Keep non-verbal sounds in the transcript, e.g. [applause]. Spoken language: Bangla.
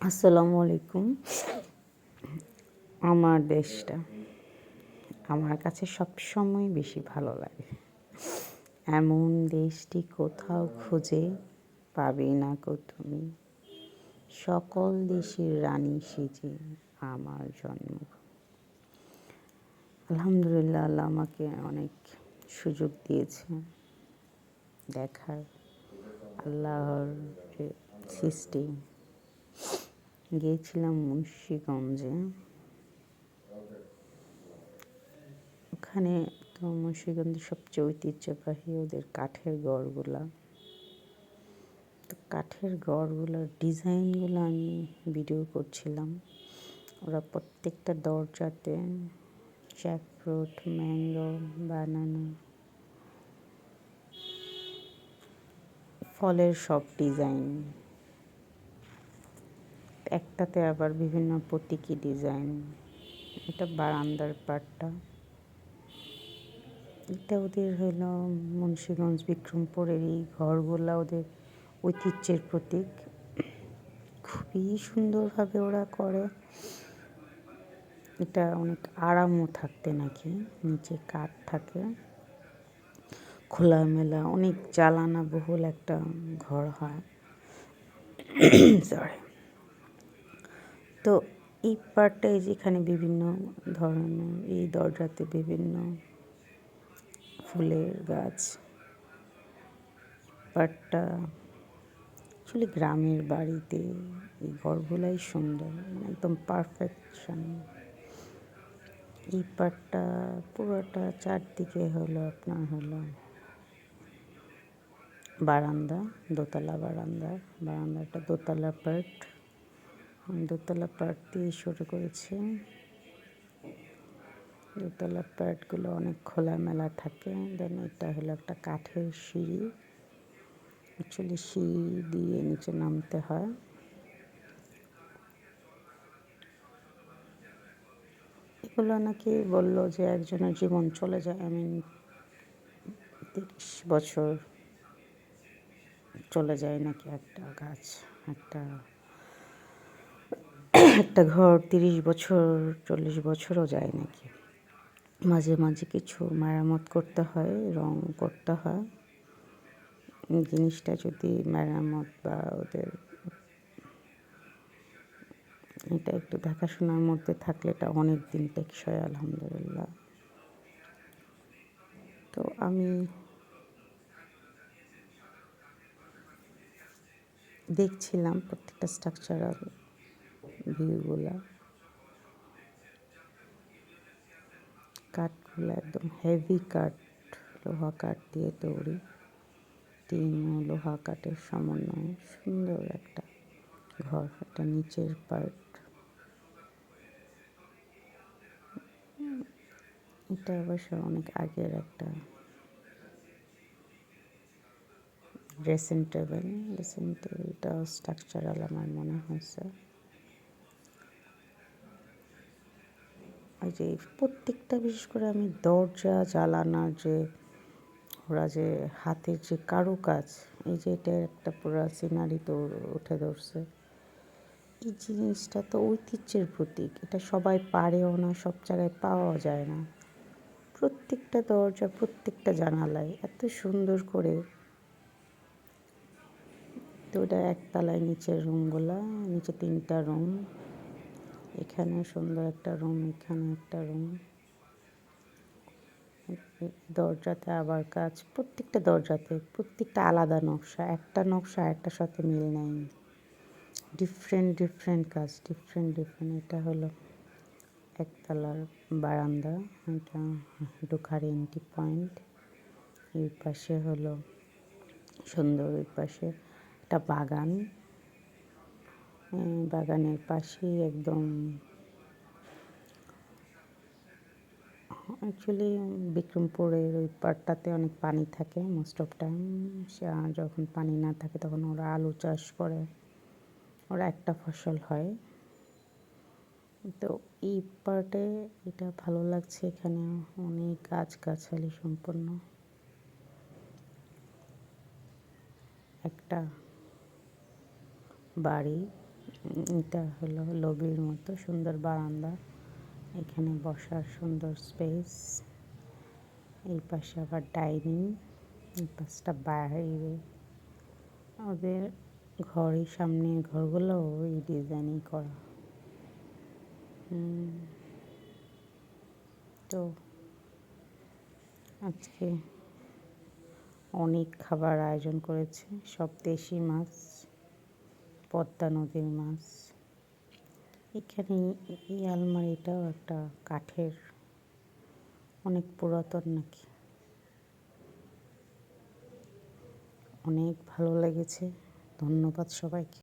আসসালামু আলাইকুম। আমার দেশটা, আমার কাছে সবসময় বেশি ভালো লাগে। এমন দেশটি কোথাও খুঁজে পাবে না কো তুমি। সকল দেশের রানী সেজে আমার জন্ম। আলহামদুলিল্লাহ, আল্লাহ আমাকে অনেক সুযোগ দিয়েছে দেখার। আল্লাহর যে সৃষ্টি। গিয়েছিলাম মুন্সীগঞ্জে। ওখানে তো মুন্সীগঞ্জে সবচেয়ে ঐতিহ্যবাহী ওদের কাঠের গড়গুলা। তো কাঠের গড়গুলোর ডিজাইনগুলো আমি ভিডিও করছিলাম। ওরা প্রত্যেকটা দরজাতে জ্যাকফ্রুট, ম্যাঙ্গো, বানানা ফলের সব ডিজাইন। একটাতে আবার বিভিন্ন প্রতীকী ডিজাইন। এটা বারান্দার পাটটা। এটা ওদের হলো মুন্সীগঞ্জ বিক্রমপুরের এই ঘরগুলা ওদের ঐতিহ্যের প্রতীক। খুবই সুন্দরভাবে ওরা করে। এটা অনেক আরামও থাকতে নাকি, নিচে কাঠ থাকে। খোলামেলা, অনেক জ্বালানা বহুল একটা ঘর হয়। [coughs] সরি তো এই পার্টটায় যেখানে বিভিন্ন ধরনের, এই দরজাতে বিভিন্ন ফুলের গাছ পার্টটা অ্যাকচুয়ালি গ্রামের বাড়িতে এই ঘরগুলাই সুন্দর মানে একদম পারফেকশন এই পার্টটা পুরোটা চারদিকে হলো, আপনার হলো বারান্দা, দোতলা বারান্দা। বারান্দাটা দোতলা পার্ট। দোতলা পার্ট দিয়ে শুরু করেছি। দোতলা পার্টগুলো অনেক খোলামেলা থাকে। দেন এটা হলো একটা কাঠের সিঁড়ি। অ্যাকচুয়ালি সিঁড়ি দিয়ে নিচে নামতে হয়। এগুলো নাকি বলল যে একজনের জীবন চলে যায়। আমি তিরিশ বছর চলে যায় নাকি একটা গাছ, একটা একটা ঘর তিরিশ বছর, চল্লিশ বছরও যায় নাকি? মাঝে মাঝে কিছু মেরামত করতে হয়, রং করতে হয়। জিনিসটা যদি মেরামত বা ওদের, এটা একটু দেখাশোনার মধ্যে থাকলে এটা অনেক দিন টেকসই, আলহামদুলিল্লাহ। তো আমি দেখছিলাম প্রত্যেকটা স্ট্রাকচারাল ভিউগুলা কাঠগুলো একদম হেভি কাঠ লোহা কাঠ দিয়ে তৈরি। টিন লোহা কাঠের সমন্বয়ে সুন্দর একটা ঘর, একটা নিচের পার্ট এটা অবশ্য অনেক আগের একটা ড্রেসিং টেবিল ড্রেসিং টেবিলটা স্ট্রাকচারাল আমার মনে হয়েছে। ওই যে প্রত্যেকটা বিশেষ করে আমি দরজা জ্বালানার যে, ওরা যে হাতের যে কারুকাজ, এই যে এটা একটা পুরো সিনারি তো উঠে ধরছে। এই জিনিসটা তো ঐতিহ্যের প্রতীক, এটা সবাই পারেও না, সব জায়গায় পাওয়া যায় না। প্রত্যেকটা দরজা, প্রত্যেকটা জানালায় এত সুন্দর করে তো ওটা একতলায় নিচের রুমগুলা, নিচে তিনটা রুম। এখানে সুন্দর একটা রুম, এখানে একটা রুম। দরজাতে আবার কাজ, প্রত্যেকটা দরজাতে প্রত্যেকটা আলাদা নকশা, একটা নকশা একটার সাথে মিল নেই। ডিফারেন্ট ডিফারেন্ট কাজ ডিফারেন্ট ডিফারেন্ট এটা হলো একতলার বারান্দা, এটা ঢোকার এন্ট্রি পয়েন্ট এই পাশে হলো সুন্দর, ওই পাশে একটা বাগান। বাগানের পাশেই একদম অ্যাকচুয়ালি বিক্রমপুরের ওই পাড়টাতে অনেক পানি থাকে মোস্ট অফ টাইম যখন পানি না থাকে তখন ওরা আলু চাষ করে। ওরা একটা ফসল হয়। তো এই পার্টে এটা ভালো লাগছে এখানে। অনেক গাছগাছালি সম্পন্ন। একটা বাড়ি। এটা হলো লবির মতো সুন্দর বারান্দা। এখানে বসার সুন্দর স্পেস এই পাশে আবার ডাইনিং এই পাশটা বাইরে। ওদের ঘরের সামনে ঘরগুলো এই ডিজাইনই করা। তো আজকে অনেক খাবার আয়োজন করেছে, সব দেশি মাছ। পদ্মা নদীর মাছ। এখানে এই আলমারিটাও একটা কাঠের অনেক পুরাতন নাকি। অনেক ভালো লেগেছে। ধন্যবাদ সবাইকে।